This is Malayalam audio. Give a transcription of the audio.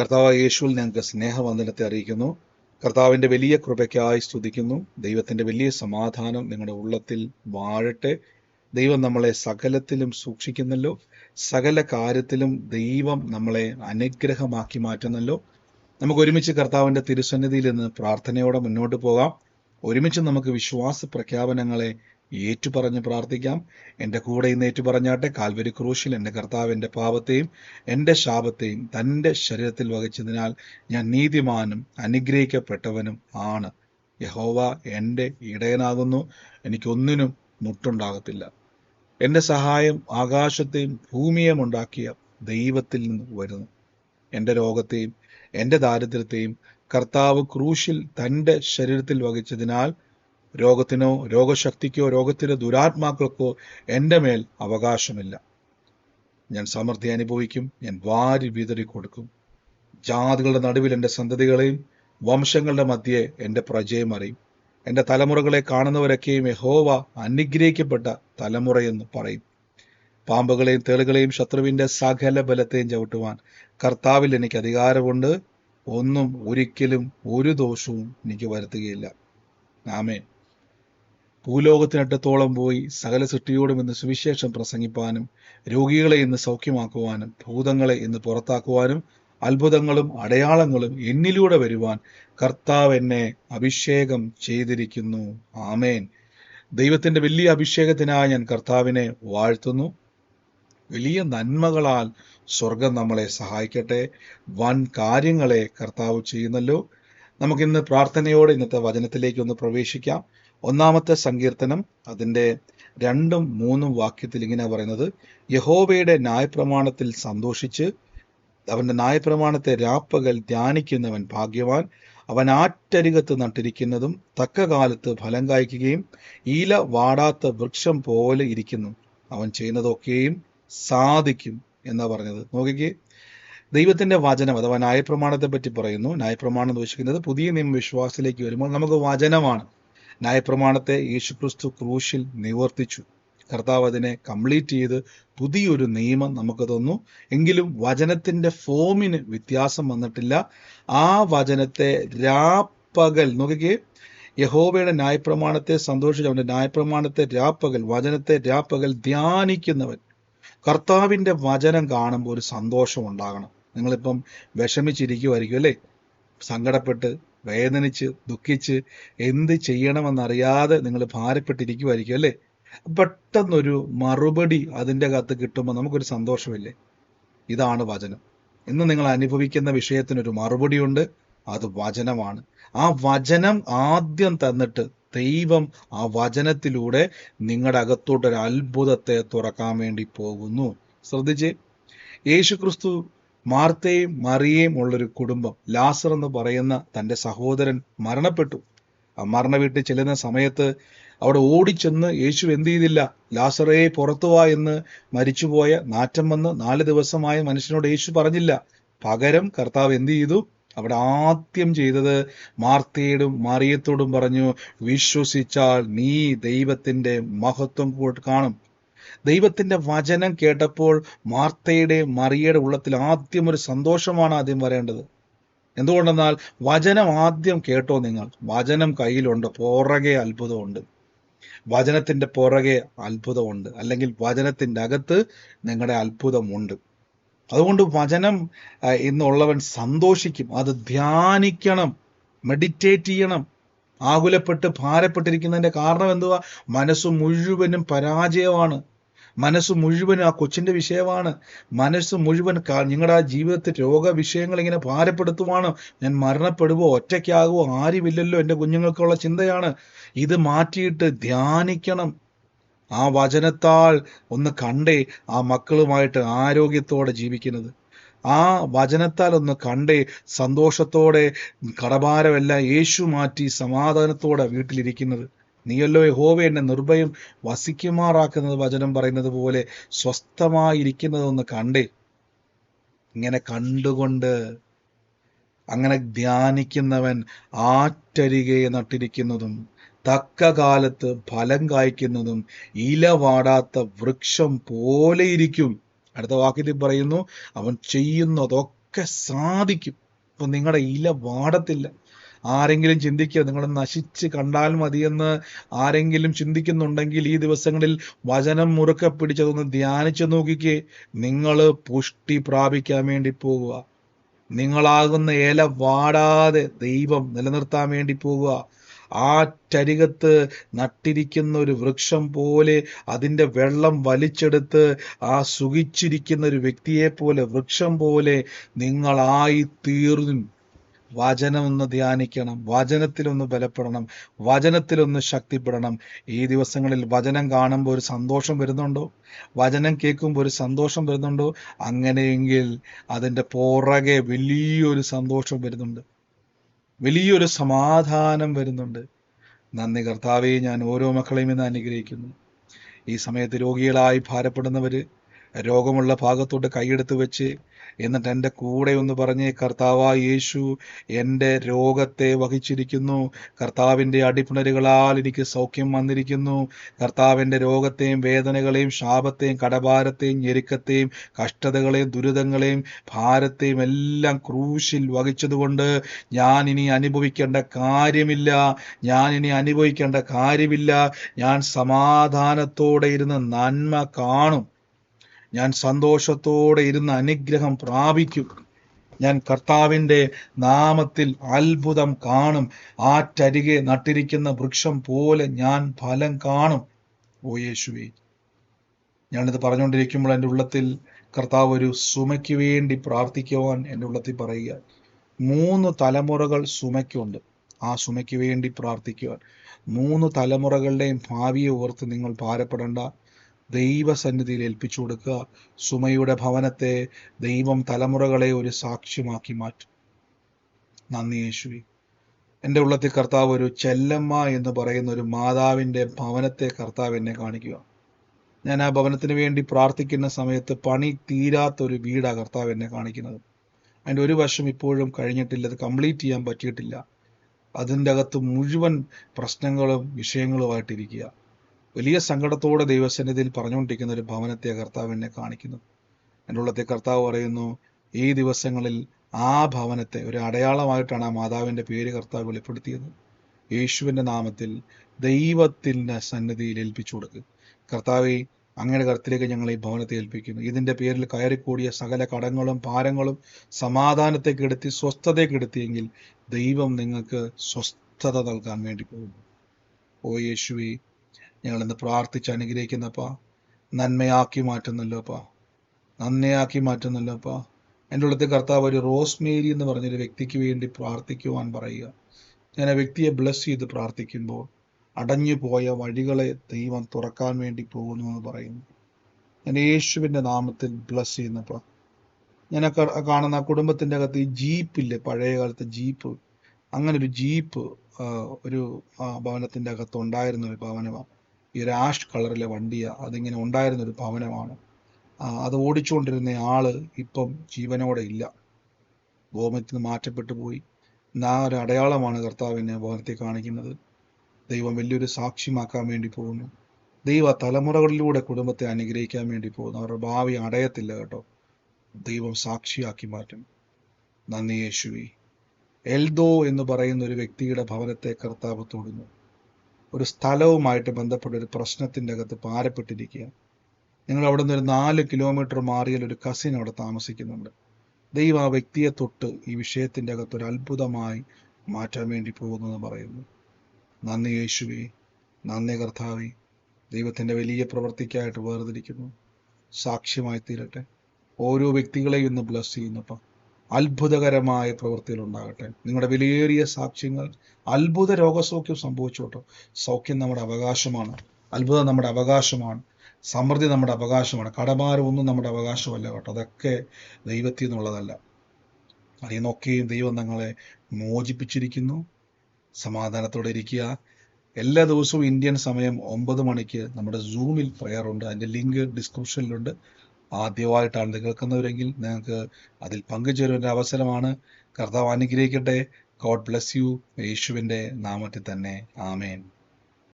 കർത്താവ് യേശുവിൽ ഞങ്ങൾക്ക് സ്നേഹവന്ദനത്തെ അറിയിക്കുന്നു. കർത്താവിന്റെ വലിയ കൃപയ്ക്കായി സ്തുതിക്കുന്നു. ദൈവത്തിന്റെ വലിയ സമാധാനം നിങ്ങളുടെ ഉള്ളത്തിൽ വാഴട്ടെ. ദൈവം നമ്മളെ സകലത്തിലും സൂക്ഷിക്കുന്നല്ലോ. സകല കാര്യത്തിലും ദൈവം നമ്മളെ അനുഗ്രഹമാക്കി മാറ്റുന്നല്ലോ. നമുക്ക് ഒരുമിച്ച് കർത്താവിന്റെ തിരുസന്നിധിയിൽ നിന്ന് പ്രാർത്ഥനയോടെ മുന്നോട്ട് പോകാം. ഒരുമിച്ച് നമുക്ക് വിശ്വാസ പ്രഖ്യാപനങ്ങളെ ഏറ്റുപറഞ്ഞ് പ്രാർത്ഥിക്കാം. എന്റെ കൂടെ ഇന്ന് ഏറ്റുപറഞ്ഞാട്ടെ കാൽവരി ക്രൂശിൽ എന്റെ കർത്താവ് എന്റെ പാപത്തെയും എന്റെ ശാപത്തെയും തന്റെ ശരീരത്തിൽ വഹിച്ചതിനാൽ ഞാൻ നീതിമാനും അനുഗ്രഹിക്കപ്പെട്ടവനും ആണ്. യഹോവ എന്റെ ഇടയനാകുന്നു. എനിക്കൊന്നിനും മുട്ടുണ്ടാകത്തില്ല. എന്റെ സഹായം ആകാശത്തെയും ഭൂമിയെയും ഉണ്ടാക്കിയ ദൈവത്തിൽ നിന്ന് വരുന്നു. എന്റെ രോഗത്തെയും എന്റെ ദാരിദ്ര്യത്തെയും കർത്താവ് ക്രൂശിൽ തന്റെ ശരീരത്തിൽ വഹിച്ചതിനാൽ രോഗത്തിനോ രോഗശക്തിക്കോ രോഗത്തിലെ ദുരാത്മാക്കൾക്കോ എന്റെ മേൽ അവകാശമില്ല. ഞാൻ സമൃദ്ധി അനുഭവിക്കും ഞാൻ വാരി വിതറി കൊടുക്കും. ജാതികളുടെ നടുവിൽ എന്റെ സന്തതികളെയും വംശങ്ങളുടെ മധ്യേ എന്റെ പ്രജയം അറിയും. എന്റെ തലമുറകളെ കാണുന്നവരൊക്കെയും യഹോവ അനുഗ്രഹിക്കപ്പെട്ട തലമുറയെന്ന് പറയും. പാമ്പുകളെയും തേളുകളെയും ശത്രുവിന്റെ സകല ബലത്തെയും ചവിട്ടുവാൻ കർത്താവിൽ എനിക്ക് അധികാരമുണ്ട്. ഒന്നും ഒരിക്കലും ഒരു ദോഷവും എനിക്ക് വരുത്തുകയില്ല. ആമേൻ. ഭൂലോകത്തിനറ്റത്തോളം പോയി സകല സൃഷ്ടിയോടും ഇന്ന് സുവിശേഷം പ്രസംഗിപ്പാനും രോഗികളെ ഇന്ന് സൗഖ്യമാക്കുവാനും ഭൂതങ്ങളെ ഇന്ന് പുറത്താക്കുവാനും അത്ഭുതങ്ങളും അടയാളങ്ങളും എന്നിലൂടെ വരുവാൻ കർത്താവ് എന്നെ അഭിഷേകം ചെയ്തിരിക്കുന്നു. ആമേൻ. ദൈവത്തിന്റെ വലിയ അഭിഷേകത്തിനായി ഞാൻ കർത്താവിനെ വാഴ്ത്തുന്നു. വലിയ നന്മകളാൽ സ്വർഗം നമ്മളെ സഹായിക്കട്ടെ. വൻ കാര്യങ്ങളെ കർത്താവ് ചെയ്യുന്നല്ലോ. നമുക്കിന്ന് പ്രാർത്ഥനയോടെ ഇന്നത്തെ വചനത്തിലേക്ക് ഒന്ന് പ്രവേശിക്കാം. ഒന്നാമത്തെ സങ്കീർത്തനം അതിന്റെ രണ്ടും മൂന്നും വാക്യത്തിൽ ഇങ്ങനെ പറയുന്നത് യഹോവയുടെ ന്യായപ്രമാണത്തിൽ സന്തോഷിച്ച് അവന്റെ ന്യായപ്രമാണത്തെ രാപ്പകൽ ധ്യാനിക്കുന്നവൻ ഭാഗ്യവാൻ. അവൻ ആറ്റരികത്ത് നട്ടിരിക്കുന്നതും തക്ക കാലത്ത് ഫലം കായ്ക്കുകയും ഈല വാടാത്ത വൃക്ഷം പോലെ ഇരിക്കുന്നു. അവൻ ചെയ്യുന്നതൊക്കെയും സാധിക്കും എന്നാ പറഞ്ഞത്. നോക്കിക്കേ ദൈവത്തിന്റെ വചനം അഥവാ ന്യായപ്രമാണത്തെ പറ്റി പറയുന്നു. ന്യായപ്രമാണം എന്ന് ഉദ്ദേശിക്കുന്നത് പുതിയ നിയമവിശ്വാസത്തിലേക്ക് വരുമ്പോൾ നമുക്ക് വചനമാണ്. ന്യായപ്രമാണത്തെ യേശുക്രിസ്തു ക്രൂശിൽ നിവർത്തിച്ചു. കർത്താവ് അതിനെ കംപ്ലീറ്റ് ചെയ്ത് പുതിയൊരു നിയമം നമുക്ക് തന്നു. എങ്കിലും വചനത്തിന്റെ ഫോമിന് വ്യത്യാസം വന്നിട്ടില്ല. ആ വചനത്തെ രാപ്പകൽ നോക്കിക്കേ യഹോബയുടെ ന്യായപ്രമാണത്തെ സന്തോഷിച്ച് അവന്റെ ന്യായപ്രമാണത്തെ രാപ്പകൽ വചനത്തെ രാപ്പകൽ ധ്യാനിക്കുന്നവൻ കർത്താവിന്റെ വചനം കാണുമ്പോൾ ഒരു സന്തോഷം ഉണ്ടാകണം. നിങ്ങളിപ്പം വിഷമിച്ചിരിക്കുമായിരിക്കും അല്ലേ? സങ്കടപ്പെട്ട് വേദനിച്ച് ദുഃഖിച്ച് എന്ത് ചെയ്യണമെന്നറിയാതെ നിങ്ങൾ ഭാരപ്പെട്ടിരിക്കുമായിരിക്കും അല്ലേ? പെട്ടെന്നൊരു മറുപടി അതിന്റെ അകത്ത് കിട്ടുമ്പോൾ നമുക്കൊരു സന്തോഷമില്ലേ? ഇതാണ് വചനം. ഇന്ന് നിങ്ങൾ അനുഭവിക്കുന്ന വിഷയത്തിനൊരു മറുപടിയുണ്ട് അത് വചനമാണ്. ആ വചനം ആദ്യം തന്നിട്ട് ദൈവം ആ വചനത്തിലൂടെ നിങ്ങളുടെ അകത്തോട്ടൊരു അത്ഭുതത്തെ തുറക്കാൻ വേണ്ടി പോകുന്നു. ശ്രദ്ധിച്ച്. യേശുക്രിസ്തു മാർത്തയും മറിയയും ഉള്ളൊരു കുടുംബം. ലാസർ എന്ന് പറയുന്ന തന്റെ സഹോദരൻ മരണപ്പെട്ടു. ആ മരണ വീട്ടിൽ ചെല്ലുന്ന സമയത്ത് അവിടെ ഓടിച്ചെന്ന് യേശു എന്ത് ചെയ്തില്ല? ലാസറയെ പുറത്തു വാ എന്ന് മരിച്ചുപോയ നാറ്റം വന്ന് നാല് ദിവസമായ മനുഷ്യനോട് യേശു പറഞ്ഞില്ല. പകരം കർത്താവ് എന്ത് ചെയ്തു? അവിടെ ആദ്യം ചെയ്തത് മാർത്തയോടും മറിയത്തോടും പറഞ്ഞു വിശ്വസിച്ചാൽ നീ ദൈവത്തിന്റെ മഹത്വം കാണും. ദൈവത്തിന്റെ വചനം കേട്ടപ്പോൾ മാർത്തയുടെ മറിയയുടെ ഉള്ളത്തിൽ ആദ്യം ഒരു സന്തോഷമാണ് ആദ്യം വരേണ്ടത്. എന്തുകൊണ്ടെന്നാൽ വചനം ആദ്യം കേട്ടോ നിങ്ങൾ? വചനം കയ്യിലുണ്ട് പുറകെ അത്ഭുതമുണ്ട്. വചനത്തിന്റെ പുറകെ അത്ഭുതമുണ്ട്. അല്ലെങ്കിൽ വചനത്തിന്റെ അകത്ത് നിങ്ങളുടെ അത്ഭുതമുണ്ട്. അതുകൊണ്ട് വചനം എന്നുള്ളവൻ സന്തോഷിക്കും. അത് ധ്യാനിക്കണം മെഡിറ്റേറ്റ് ചെയ്യണം. ആകുലപ്പെട്ട് ഭാരപ്പെട്ടിരിക്കുന്നതിന്റെ കാരണം എന്തുവാ? മനസ്സ് മുഴുവനും പരാജയമാണ്. മനസ്സ് മുഴുവൻ ആ കൊച്ചിന്റെ വിഷയമാണ്. മനസ്സ് മുഴുവൻ നിങ്ങളുടെ ആ ജീവിതത്തിൽ രോഗവിഷയങ്ങൾ ഇങ്ങനെ ഭാരപ്പെടുത്തുവാണ്. ഞാൻ മരണപ്പെടുവോ ഒറ്റയ്ക്കാകുമോ ആരുമില്ലല്ലോ എന്റെ കുഞ്ഞുങ്ങൾക്കുള്ള ചിന്തയാണ്. ഇത് മാറ്റിയിട്ട് ധ്യാനിക്കണം. ആ വചനത്താൽ ഒന്ന് കണ്ടേ ആ മക്കളുമായിട്ട് ആരോഗ്യത്തോടെ ജീവിക്കുന്നത്. ആ വചനത്താൽ ഒന്ന് കണ്ടേ സന്തോഷത്തോടെ കടഭാരമെല്ലാം യേശു മാറ്റി സമാധാനത്തോടെ വീട്ടിലിരിക്കുന്നത്. നീയല്ലോ യഹോവ എന്നെ നിർഭയം വസിക്കുമാറാക്കുന്നത് വചനം പറയുന്നത് പോലെ സ്വസ്ഥമായിരിക്കുന്നതൊന്ന് കണ്ടേ. ഇങ്ങനെ കണ്ടുകൊണ്ട് അങ്ങനെ ധ്യാനിക്കുന്നവൻ ആറ്റരികെ നട്ടിരിക്കുന്നതും തക്ക കാലത്ത് ഫലം കായ്ക്കുന്നതും ഇല വാടാത്ത വൃക്ഷം പോലെ ഇരിക്കും. അടുത്ത വാക്യത്തിൽ പറയുന്നു അവൻ ചെയ്യുന്നതൊക്കെ സാധിക്കും. അപ്പൊ നിങ്ങളുടെ ഇല വാടത്തില്ല. ആരെങ്കിലും ചിന്തിക്കുക നിങ്ങൾ നശിച്ച് കണ്ടാൽ മതിയെന്ന് ആരെങ്കിലും ചിന്തിക്കുന്നുണ്ടെങ്കിൽ ഈ ദിവസങ്ങളിൽ വചനം മുറുക്കെ പിടിച്ചതൊന്ന് ധ്യാനിച്ചു നോക്കിക്കേ. നിങ്ങൾ പുഷ്ടി പ്രാപിക്കാൻ വേണ്ടി പോവുക. നിങ്ങളാകുന്ന ഇല വാടാതെ ദൈവം നിലനിർത്താൻ വേണ്ടി പോവുക. ആ ചരികത്ത് നട്ടിരിക്കുന്ന ഒരു വൃക്ഷം പോലെ അതിന്റെ വെള്ളം വലിച്ചെടുത്ത് ആ സുഖിച്ചിരിക്കുന്ന ഒരു വ്യക്തിയെ പോലെ വൃക്ഷം പോലെ നിങ്ങളായി തീർന്നു വചനം ഒന്ന് ധ്യാനിക്കണം വചനത്തിലൊന്ന് ബലപ്പെടണം വചനത്തിലൊന്ന് ശക്തിപ്പെടണം. ഈ ദിവസങ്ങളിൽ വചനം കാണുമ്പോൾ ഒരു സന്തോഷം വരുന്നുണ്ടോ? വചനം കേൾക്കുമ്പോൾ ഒരു സന്തോഷം വരുന്നുണ്ടോ? അങ്ങനെയെങ്കിൽ അതിന്റെ പുറകെ വലിയൊരു സന്തോഷം വരുന്നുണ്ട്. വലിയൊരു സമാധാനം വരുന്നുണ്ട്. നന്ദി കർത്താവെ ഞാൻ ഓരോ മക്കളെയും ഇന്ന് അനുഗ്രഹിക്കുന്നു. ഈ സമയത്ത് രോഗികളായി ഭാരപ്പെടുന്നവര് രോഗമുള്ള ഭാഗത്തോട്ട് കൈയെടുത്ത് വെച്ച് എന്നിട്ട് എന്റെ കൂടെ ഒന്ന് പറഞ്ഞ് കർത്താവായ യേശു എന്റെ രോഗത്തെ വഹിച്ചിരിക്കുന്നു. കർത്താവിന്റെ അടിപ്പിണരുകളാൽ എനിക്ക് സൗഖ്യം വന്നിരിക്കുന്നു. കർത്താവിന്റെ രോഗത്തെയും വേദനകളെയും ശാപത്തെയും കടഭാരത്തെയും ഞെരുക്കത്തെയും കഷ്ടതകളെയും ദുരിതങ്ങളെയും ഭാരത്തെയും എല്ലാം ക്രൂശിൽ വഹിച്ചതുകൊണ്ട് ഞാൻ ഇനി അനുഭവിക്കേണ്ട കാര്യമില്ല. ഞാൻ ഇനി അനുഭവിക്കേണ്ട കാര്യമില്ല. ഞാൻ സമാധാനത്തോടെ ഇരുന്ന് നന്മ കാണും. ഞാൻ സന്തോഷത്തോടെ ഇരുന്ന് അനുഗ്രഹം പ്രാപിക്കും. ഞാൻ കർത്താവിന്റെ നാമത്തിൽ അത്ഭുതം കാണും. ആറ്റരികെ നട്ടിരിക്കുന്ന വൃക്ഷം പോലെ ഞാൻ ഫലം കാണും. ഓ യേശുവേ. ഞാനിത് പറഞ്ഞുകൊണ്ടിരിക്കുമ്പോൾ എന്റെ ഉള്ളത്തിൽ കർത്താവ് ഒരു സുമയ്ക്ക് വേണ്ടി പ്രാർത്ഥിക്കുവാൻ എന്റെ ഉള്ളത്തിൽ പറയുക. മൂന്ന് തലമുറകൾ സുമയ്ക്കുണ്ട്. ആ സുമയ്ക്ക് വേണ്ടി പ്രാർത്ഥിക്കുവാൻ. മൂന്ന് തലമുറകളുടെയും ഭാവിയെ ഓർത്ത് നിങ്ങൾ ഭാരപ്പെടേണ്ട. ദൈവസന്നിധിയിൽ ഏൽപ്പിച്ചു കൊടുക്കുക. സുമയുടെ ഭവനത്തെ ദൈവം തലമുറകളെ ഒരു സാക്ഷ്യമാക്കി മാറ്റും. നന്ദി യേശുവി. എന്റെ ഉള്ളത്തിൽ കർത്താവ് ഒരു ചെല്ലമ്മ എന്ന് പറയുന്ന ഒരു മാതാവിന്റെ ഭവനത്തെ കർത്താവ് എന്നെ കാണിക്കുക. ഞാൻ ആ ഭവനത്തിന് വേണ്ടി പ്രാർത്ഥിക്കുന്ന സമയത്ത് പണി തീരാത്ത ഒരു വീടാ കർത്താവ് എന്നെ കാണിക്കുന്നത്. അതിന്റെ ഒരു വർഷം ഇപ്പോഴും കഴിഞ്ഞിട്ടില്ല അത് കംപ്ലീറ്റ് ചെയ്യാൻ പറ്റിയിട്ടില്ല. അതിന്റെ അകത്ത് മുഴുവൻ പ്രശ്നങ്ങളും വിഷയങ്ങളുമായിട്ടിരിക്കുക. വലിയ സങ്കടത്തോടെ ദൈവസന്നിധിയിൽ പറഞ്ഞുകൊണ്ടിരിക്കുന്ന ഒരു ഭവനത്തെ കർത്താവ് എന്നെ കാണിക്കുന്നു. എന്റെ ഉള്ളത്തെ കർത്താവ് പറയുന്നു ഈ ദിവസങ്ങളിൽ ആ ഭവനത്തെ ഒരു അടയാളമായിട്ടാണ് ആ മാതാവിന്റെ പേര് കർത്താവ് വെളിപ്പെടുത്തിയത്. യേശുവിന്റെ നാമത്തിൽ ദൈവത്തിന്റെ സന്നിധിയിൽ ഏൽപ്പിച്ചു കൊടുക്കുക കർത്താവെ അങ്ങയുടെ കർത്തിലേക്ക് ഞങ്ങൾ ഈ ഭവനത്തെ ഏൽപ്പിക്കുന്നു. ഇതിന്റെ പേരിൽ കയറിക്കൂടിയ സകല കടങ്ങളും ഭാരങ്ങളും സമാധാനത്തെ കെടുത്തി സ്വസ്ഥതയെ കെടുത്തിയെങ്കിൽ ദൈവം നിങ്ങൾക്ക് സ്വസ്ഥത നൽകാൻ വേണ്ടി പോകുന്നു. ഓ യേശുവേ ഞങ്ങൾ ഇന്ന് പ്രാർത്ഥിച്ച് അനുഗ്രഹിക്കുന്നപ്പാ? നന്മയാക്കി മാറ്റുന്നല്ലോപ്പാ. നന്മയാക്കി മാറ്റുന്നല്ലോപ്പാ. എന്റെ ഉള്ളത്തെ കർത്താവ് ഒരു റോസ്മേരി എന്ന് പറഞ്ഞൊരു വ്യക്തിക്ക് വേണ്ടി പ്രാർത്ഥിക്കുവാൻ പറയുക. ഞാൻ ആ വ്യക്തിയെ ബ്ലസ് ചെയ്ത് പ്രാർത്ഥിക്കുമ്പോൾ അടഞ്ഞു പോയ വഴികളെ ദൈവം തുറക്കാൻ വേണ്ടി പോകുന്നു എന്ന് പറയുന്നു. ഞാൻ യേശുവിന്റെ നാമത്തിൽ ബ്ലസ് ചെയ്യുന്നപ്പാ. ഞാൻ കാണുന്ന ആ കുടുംബത്തിന്റെ അകത്ത് ഈ ജീപ്പില്ലേ പഴയ കാലത്തെ ജീപ്പ് അങ്ങനെ ഒരു ജീപ്പ് ഒരു ഭവനത്തിന്റെ അകത്ത് ഉണ്ടായിരുന്ന ഒരു ഭവനമാണ് ഈ ഒരു ആഷ് കളറിലെ വണ്ടിയാ അതിങ്ങനെ ഉണ്ടായിരുന്ന ഒരു ഭവനമാണ് അത് ഓടിച്ചുകൊണ്ടിരുന്ന ആൾ ഇപ്പം ജീവനോടെ ഇല്ല. ഭൂമത്തിൽ നിന്ന് മാറ്റപ്പെട്ടു പോയി. എന്നാ ഒരു അടയാളമാണ് കർത്താവിനെ ഭവനത്തെ കാണിക്കുന്നത്. ദൈവം വലിയൊരു സാക്ഷ്യമാക്കാൻ വേണ്ടി പോകുന്നു. ദൈവ തലമുറകളിലൂടെ കുടുംബത്തെ അനുഗ്രഹിക്കാൻ വേണ്ടി പോകുന്നു. അവരുടെ ഭാവി അടയത്തില്ല കേട്ടോ. ദൈവം സാക്ഷിയാക്കി മാറ്റും. നന്ദി യേശുവി. എൽദോ എന്ന് പറയുന്ന ഒരു വ്യക്തിയുടെ ഭവനത്തെ കർത്താവ് തൊടുന്നു. ഒരു സ്ഥലവുമായിട്ട് ബന്ധപ്പെട്ട ഒരു പ്രശ്നത്തിന്റെ അകത്ത് പാരപ്പെട്ടിരിക്കുക നിങ്ങൾ അവിടെ നിന്ന് ഒരു നാല് കിലോമീറ്റർ മാറിയാൽ ഒരു കസിൻ അവിടെ താമസിക്കുന്നുണ്ട്. ദൈവം ആ വ്യക്തിയെ തൊട്ട് ഈ വിഷയത്തിന്റെ അകത്ത് ഒരു അത്ഭുതമായി മാറ്റാൻ വേണ്ടി പോകുന്നു എന്ന് പറയുന്നു. നന്ദി യേശുവേ നന്ദി കർത്താവി. ദൈവത്തിന്റെ വലിയ പ്രവൃത്തിക്കായിട്ട് വേർതിരിക്കുന്നു. സാക്ഷ്യമായി തീരട്ടെ. ഓരോ വ്യക്തികളെയും ഇന്ന് ബ്ലസ് ചെയ്യുന്നപ്പം അത്ഭുതകരമായ പ്രവൃത്തികൾ ഉണ്ടാകട്ടെ നിങ്ങളുടെ വിലയേറിയ സാക്ഷ്യങ്ങൾ അത്ഭുത രോഗസൗഖ്യം സംഭവിച്ചോട്ടോ. സൗഖ്യം നമ്മുടെ അവകാശമാണ്. അത്ഭുതം നമ്മുടെ അവകാശമാണ്. സമൃദ്ധി നമ്മുടെ അവകാശമാണ്. കടഭാരം ഒന്നും നമ്മുടെ അവകാശമല്ല കേട്ടോ. അതൊക്കെ ദൈവത്തിൽ നിന്നുള്ളതല്ല. അതിൽ ദൈവം ഞങ്ങളെ മോചിപ്പിച്ചിരിക്കുന്നു. സമാധാനത്തോടെ ഇരിക്കുക. എല്ലാ ദിവസവും ഇന്ത്യൻ സമയം ഒമ്പത് മണിക്ക് നമ്മുടെ സൂമിൽ പ്രെയർ ഉണ്ട്. അതിന്റെ ലിങ്ക് ഡിസ്ക്രിപ്ഷനിലുണ്ട് ആദ്യമായിട്ടാണ് ഇത് കേൾക്കുന്നവരെങ്കിൽ നിങ്ങൾക്ക് അതിൽ പങ്കുചേരുവാൻ അവസരമാണ്. കർത്താവ് അനുഗ്രഹിക്കട്ടെ. God bless you. യേശുവിന്റെ നാമത്തിൽ തന്നെ. ആമേൻ.